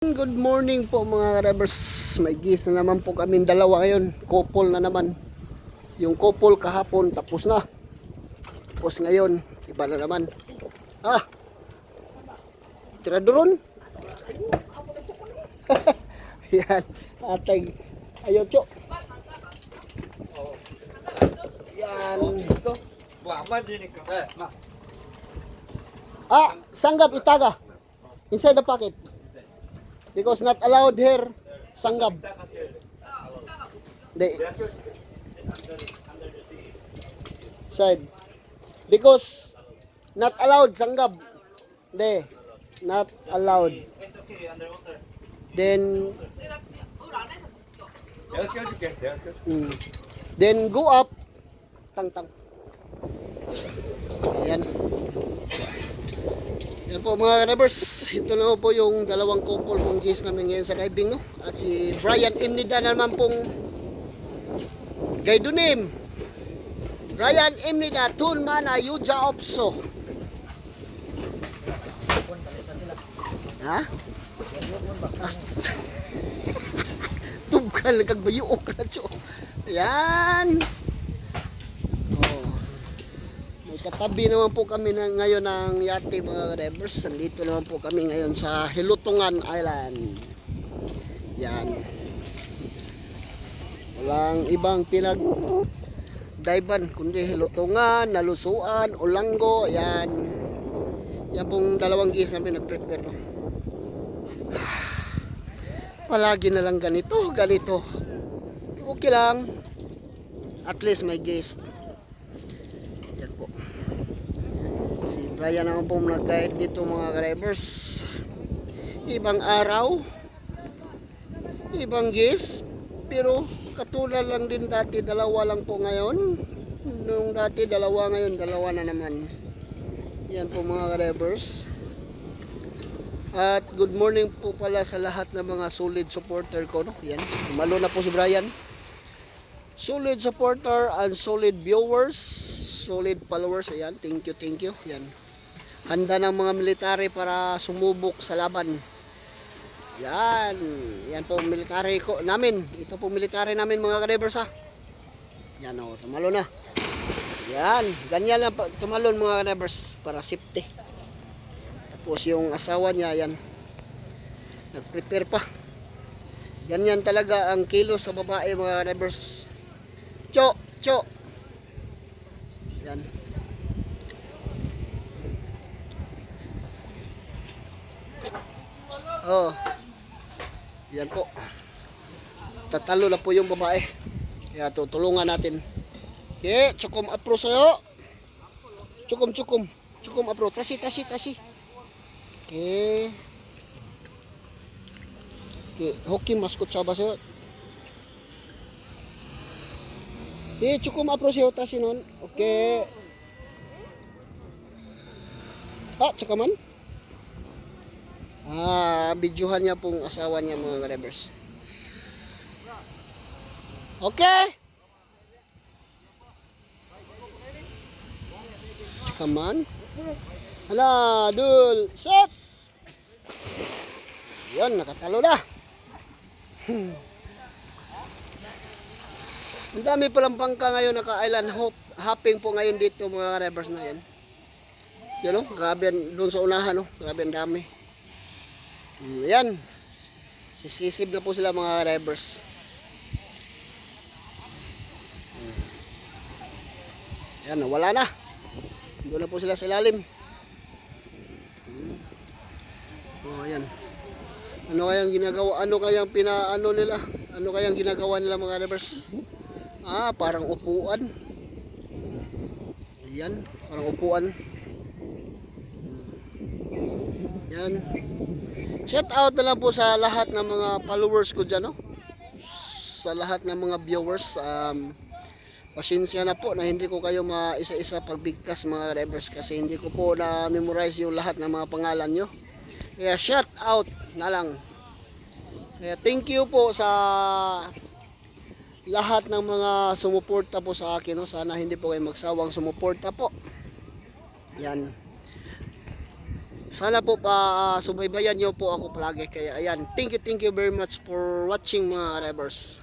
Good morning po mga drivers. May gis na naman po kami dalawa ngayon. Couple na naman. Yung couple kahapon tapos na. Tapos ngayon, iba na naman. Ah! Tira doon. Yan. Atay. Ayaw, Chok. Yan. Ah, sanggab itaga. Inside the pocket. Because not allowed here, sanggab. They, side. Because not allowed sanggab. They not allowed. Then mm, Then go up tang tang. Ayan. Yan po mga neighbors. Ito na po yung dalawang couple pong gis namin ngayon sa diving. No? At si Brian Imnida naman pong guide name. Brian Imnida, Tun Mana, Yuja Opso. Ha? Tubkal kag bayuok na cho. Yan. Katabi naman po kami na ngayon ng yate mga drivers. Nandito naman po kami ngayon sa Hilutungan Island. Yan. Walang ibang pinag daiban kundi Hilutungan, Nalusuan, Olanggo, yan. Yan pong dalawang gis namin nag-prepare. No? Palagi na lang ganito, ganito. Okay lang. At least may guest. Yan po. Brian naman po nag-guide dito mga drivers. Ibang araw. Ibang guest. Pero katulad lang din dati, dalawa lang po ngayon. Nung dati dalawa ngayon, dalawa na naman. Yan po mga drivers. At good morning po pala sa lahat ng mga solid supporter ko. No? Yan, umalo na po si Brian. Solid supporter and solid viewers, solid followers. Ayan, thank you, thank you. Yan. Handa ng mga military para sumubok sa laban. Yan. Yan po military ko namin. Ito po military namin mga kadivers ha. Yan o, tumalo na. Yan. Ganyan lang tumalon mga kadivers para safety. Tapos yung asawa niya, yan. Nag-prepare pa. Ganyan talaga ang kilo sa babae mga neighbors. Cho, cho. Yan. Oh. Yan po. Tatalo na po yung babae. Kaya tutulungan natin. Okay, chukom apro sa'yo. Chukom, chukom. Chukom apro. Tasi, tasi, tasi. Okay. Okay, hoki maskot sa sa'yo. Eh, cukup apro siya ta sinon. Okay. Ah, tsaka man. Ah, bidyuhan niya pong asawa niya mga drivers. Okay. Tsaka man. Hala, dul, set. Yan, nakatalo na. Hmm. Ang dami palang bangka ngayon naka-island hop, hopping po ngayon dito mga drivers na yan. Yan o, grabe yan, doon sa unahan o, grabe ang dami. Mm, Yan, sisisib na po sila mga drivers. Mm. Yan, wala na. Doon na po sila sa ilalim. Mm. Oh, yan. Ano kayang ginagawa? Ano kayang pinaano nila? Ano kayang ginagawa nila mga drivers? Ah, parang upuan. Yan, parang upuan. Yan. Shout out na lang po sa lahat ng mga followers ko dyan, no? Sa lahat ng mga viewers. Um, pasensya na po na hindi ko kayo maisa-isa pagbigkas mga drivers kasi hindi ko po na-memorize yung lahat ng mga pangalan nyo. Kaya shout out na lang. Kaya thank you po sa lahat ng mga sumuporta po sa akin. No? Sana hindi po kayo magsawang sumuporta po. Yan. Sana po pa subaybayan nyo po ako palagi. Kaya ayan, thank you, thank you very much for watching mga drivers.